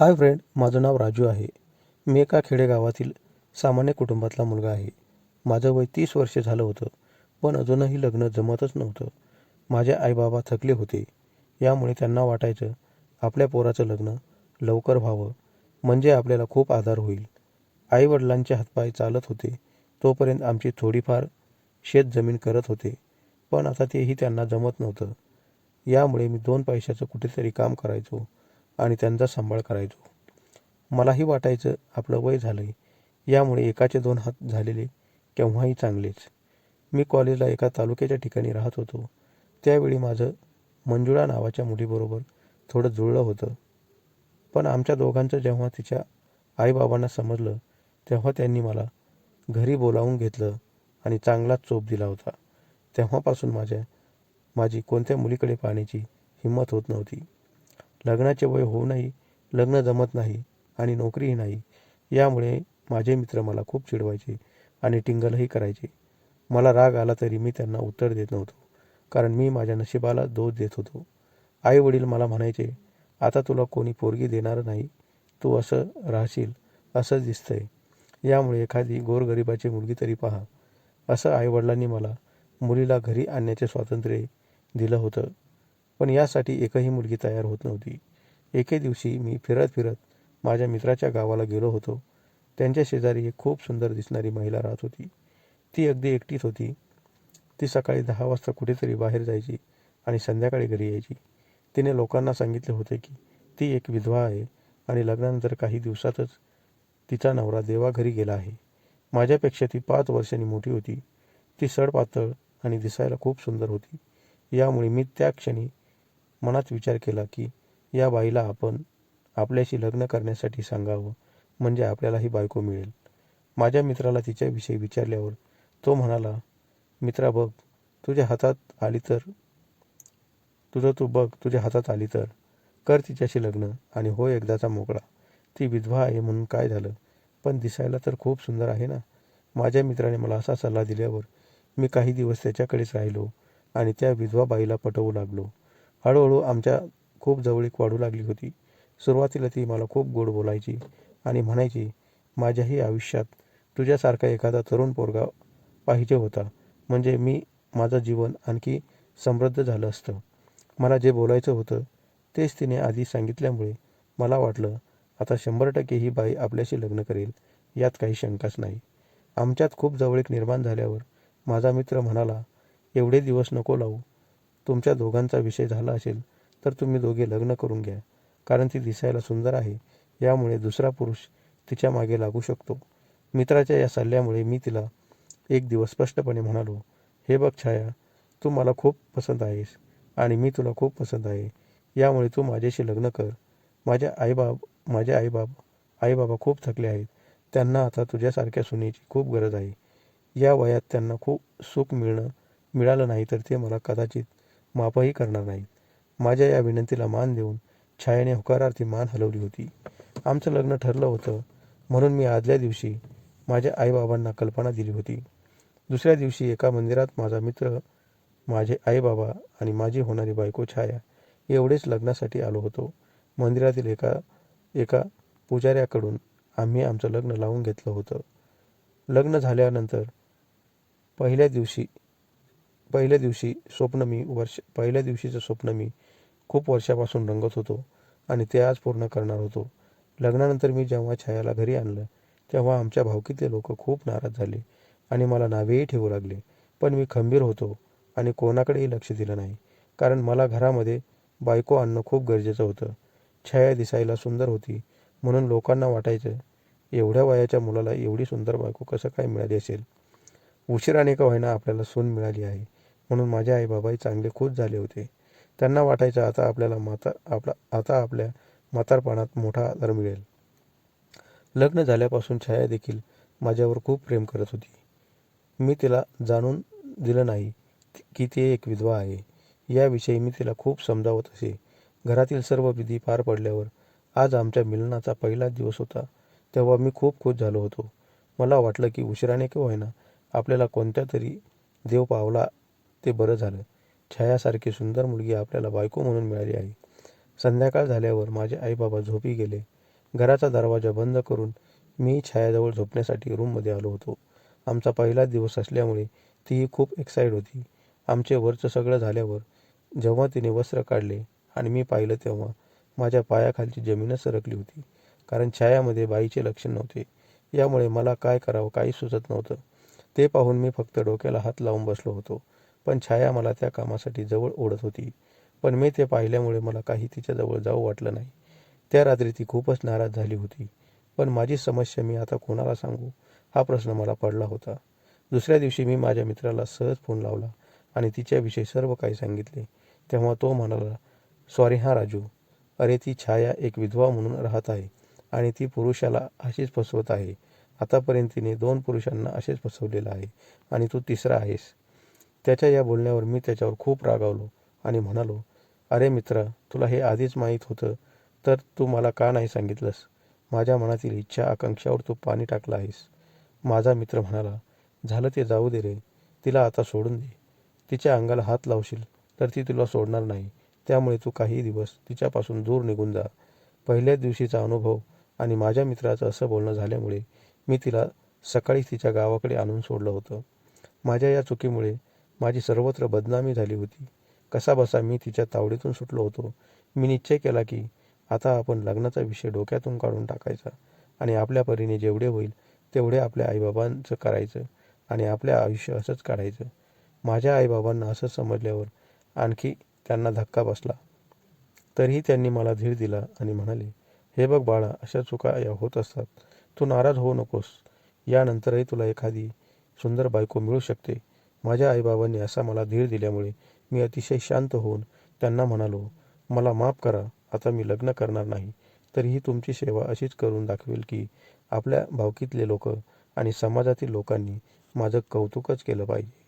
Hi friend माझं नाव राजू आहे. मी एका खेडेगावातील सामान्य कुटुंबातला मुलगा आहे. माझं वय तीस वर्ष झालं होतं पण अजूनही लग्न जमतच नव्हतं. माझे आईबाबा थकले होते. यामुळे त्यांना वाटायचं आपल्या पोराचं लग्न लवकर व्हावं म्हणजे आपल्याला खूप आधार होईल. आईवडिलांचे हातपाय चालत होते. तोपर्यंत आमची थोडीफार शेत जमीन करत होते पण आता तेही त्यांना जमत नव्हतं. यामुळे मी दोन पैशाचं कुठेतरी काम करायचो. आणि त्यांचा सांभाळ करायचो. मलाही वाटायचं आपलं वय झालं आहे यामुळे एकाचे दोन हात झालेले केव्हाही चांगलेच. मी कॉलेजला एका तालुक्याच्या ठिकाणी राहत होतो. त्यावेळी माझं मंजुळा नावाच्या मुलीबरोबर थोडं जुळलं होतं. पण आमच्या दोघांचं जेव्हा तिच्या आईबाबांना समजलं तेव्हा त्यांनी मला घरी बोलावून घेतलं आणि चांगलाच चोप दिला होता. तेव्हापासून माझ्या माझी कोणत्या मुलीकडे पाहण्याची हिंमत होत नव्हती. लग्नाचे वय होऊनही लग्न जमत नाही आणि नोकरीही नाही. यामुळे माझे मित्र मला खूप चिडवायचे आणि टिंगलही करायचे. मला राग आला तरी मी त्यांना उत्तर देत नव्हतो कारण मी माझ्या नशिबाला दोष देत होतो. आई वडील मला म्हणायचे आता तुला कोणी पोरगी देणार नाही तू असं राहशील असं दिसतंय. यामुळे एखादी गोरगरिबाची मुलगी तरी पहा. असं आईवडिलांनी मला मुलीला घरी आणण्याचे स्वातंत्र्य दिलं होतं. पण यासाठी एकही मुलगी तयार होत नव्हती. एके दिवशी मी फिरत फिरत माझ्या मित्राच्या गावाला गेलो होतो. त्यांच्या शेजारी एक खूप सुंदर दिसणारी महिला राहत होती. ती अगदी एकटीच होती. ती सकाळी दहा वाजता कुठेतरी बाहेर जायची आणि संध्याकाळी घरी यायची. तिने लोकांना सांगितले होते की ती एक विधवा आहे आणि लग्नानंतर काही दिवसातच तिचा नवरा देवाघरी गेला आहे. माझ्यापेक्षा ती पाच वर्षांनी मोठी होती. ती सडपातळ आणि दिसायला खूप सुंदर होती. यामुळे मी त्या क्षणी मनात विचार केला की या बाईला आपण आपल्याशी लग्न करण्यासाठी सांगावं म्हणजे आपल्यालाही बायको मिळेल. माझ्या मित्राला तिच्याविषयी विचारल्यावर तो म्हणाला मित्रा बघ तुझ्या हातात आली तर तुझं तू बघ तुझ्या हातात आली तर. कर तिच्याशी लग्न आणि हो एकदाचा मोकळा. ती विधवा आहे म्हणून काय झालं? पण दिसायला तर खूप सुंदर आहे ना? माझ्या मित्राने मला असा सल्ला दिल्यावर मी काही दिवस त्याच्याकडेच राहिलो आणि त्या विधवा बाईला पटवू लागलो. हळूहळू आमच्या खूप जवळीक वाढू लागली होती. सुरुवातीला ती मला खूप गोड बोलायची आणि म्हणायची माझ्याही आयुष्यात तुझ्यासारखा एखादा तरुण पोरगा पाहिजे होता. म्हणजे मी माझं जीवन आणखी समृद्ध झालं असतं. मला जे बोलायचं होतं तेच तिने आधी सांगितल्यामुळे मला वाटलं आता शंभर टक्के ही बाई आपल्याशी लग्न करेल यात काही शंकाच नाही. आमच्यात खूप जवळीक निर्माण झाल्यावर माझा मित्र म्हणाला एवढे दिवस नको लावू. तुमच्या दोघांचा विषय झाला असेल तर तुम्ही दोघे लग्न करून घ्या. कारण ती दिसायला सुंदर आहे. यामुळे दुसरा पुरुष तिच्यामागे लागू शकतो. मित्राच्या या सल्ल्यामुळे मी तिला एक दिवस स्पष्टपणे म्हणालो हे बघ छाया तू मला खूप पसंत आहेस आणि मी तुला खूप पसंत आहे. यामुळे तू माझ्याशी लग्न कर. माझ्या आईबाब माझे आईबाब आईबाबा खूप थकले आहेत. त्यांना आता तुझ्यासारख्या सुनेची खूप गरज आहे. या वयात त्यांना खूप सुख मिळणं मिळालं नाही तर ते मला कदाचित माफही करणार नाही. माझ्या या विनंतीला मान देऊन छायेने होकारार्थी मान हलवली होती. आमचं लग्न ठरलं होतं. म्हणून मी आदल्या दिवशी माझ्या आईबाबांना कल्पना दिली होती. दुसऱ्या दिवशी एका मंदिरात माझा मित्र माझे आईबाबा आणि माझी होणारी बायको छाया एवढेच लग्नासाठी आलो होतो. मंदिरातील एका एका पुजाऱ्याकडून आम्ही आमचं लग्न लावून घेतलं होतं. लग्न झाल्यानंतर पहिल्या दिवशी पहिल्या दिवशी स्वप्न मी वर्ष पहिल्या दिवशीचं स्वप्न मी खूप वर्षापासून रंगत होतो आणि ते आज पूर्ण करणार होतो. लग्नानंतर मी जेव्हा छायाला घरी आणलं तेव्हा आमच्या भावकीतले लोक खूप नाराज झाले आणि मला नावेही ठेवू लागले. पण मी खंबीर होतो आणि कोणाकडेही लक्ष दिलं नाही कारण मला घरामध्ये बायको आणणं खूप गरजेचं होतं. छाया दिसायला सुंदर होती म्हणून लोकांना वाटायचं एवढ्या वयाच्या मुलाला एवढी सुंदर बायको कसं काय मिळाली असेल? उशिराने का व्हायना आपल्याला सून मिळाली आहे. म्हणून माझे आई बाबाही चांगले खुश झाले होते. त्यांना वाटायचं आता आपल्याला माता आपला आता आपल्या म्हातारपणात मोठा आदर मिळेल. लग्न झाल्यापासून छाया देखील माझ्यावर खूप प्रेम करत होती. मी तिला जाणून दिलं नाही की ती एक विधवा आहे. याविषयी मी तिला खूप समजावत असे. घरातील सर्व विधी पार पडल्यावर आज आमच्या मिलनाचा पहिला दिवस होता तेव्हा मी खूप खुश झालो होतो. मला वाटलं की उशिराने किंवा होईना आपल्याला कोणत्या तरी देव पावला ते बरं झालं. छायासारखी सुंदर मुलगी आपल्याला बायको म्हणून मिळाली आहे. संध्याकाळ झाल्यावर माझे आईबाबा झोपी गेले. घराचा दरवाजा बंद करून मी छायाजवळ झोपण्यासाठी रूममध्ये आलो होतो. आमचा पहिलाच दिवस असल्यामुळे तीही खूप एक्साईट होती. आमचे वरचं सगळं झाल्यावर जेव्हा तिने वस्त्र काढले आणि मी पाहिलं तेव्हा माझ्या पायाखालची जमीनच सरकली होती. कारण छायामध्ये बाईचे लक्षण नव्हते. यामुळे मला काय करावं काही सुचत नव्हतं. ते पाहून मी फक्त डोक्याला हात लावून बसलो होतो. पण छाया मला त्या कामासाठी जवळ ओढत होती. पण मी ते पाहिल्यामुळे मला काही तिच्याजवळ जाऊ वाटलं नाही. त्या रात्री ती खूपच नाराज झाली होती. पण माझी समस्या मी आता कोणाला सांगू? हा प्रश्न मला पडला होता. दुसऱ्या दिवशी मी माझ्या मित्राला सहज फोन लावला आणि तिच्याविषयी सर्व काही सांगितले. तेव्हा तो म्हणाला सॉरी हां राजू. अरे ती छाया एक विधवा म्हणून राहत आहे आणि ती पुरुषाला अशीच फसवत आहे. आतापर्यंत तिने दोन पुरुषांना असेच फसवलेलं आहे आणि तू तिसरा आहेस. त्याच्या या बोलण्यावर मी त्याच्यावर खूप रागावलो आणि म्हणालो अरे मित्रा तुला हे आधीच माहीत होतं तर तू मला का नाही सांगितलंस? माझ्या मनातील इच्छा आकांक्षावर तू पाणी टाकलं आहेस. माझा मित्र म्हणाला झालं ते जाऊ दे रे तिला आता सोडून दे. तिच्या अंगाला हात लावशील तर ती तुला सोडणार नाही. त्यामुळे तू काही दिवस तिच्यापासून दूर निघून जा. पहिल्याच दिवशीचा अनुभव आणि माझ्या मित्राचं असं बोलणं झाल्यामुळे मी तिला सकाळी तिच्या गावाकडे आणून सोडलं होतं. माझ्या या चुकीमुळे माझी सर्वत्र बदनामी झाली होती. कसा बसा मी तिच्या तावडीतून सुटलो होतो. मी निश्चय केला की आता आपण लग्नाचा विषय डोक्यातून काढून टाकायचा आणि आपल्या परीने जेवढे होईल तेवढे आपल्या आईबाबांचं करायचं आणि आपले आयुष्य असंच काढायचं. माझ्या आईबाबांना असं समजल्यावर आणखी त्यांना धक्का बसला. तरीही त्यांनी मला धीर दिला आणि म्हणाले हे बघ बाळा अशा चुका या होत असतात. तू नाराज होऊ नकोस. यानंतरही तुला एखादी सुंदर बायको मिळू शकते. माझ्या आईबाबांनी असा मला धीर दिल्यामुळे मी अतिशय शांत होऊन त्यांना म्हणालो मला माफ करा आता मी लग्न करणार नाही. तरीही तुमची सेवा अशीच करून दाखवेल की आपल्या भावकीतले लोक आणि समाजातील लोकांनी माझं कौतुकच केलं पाहिजे.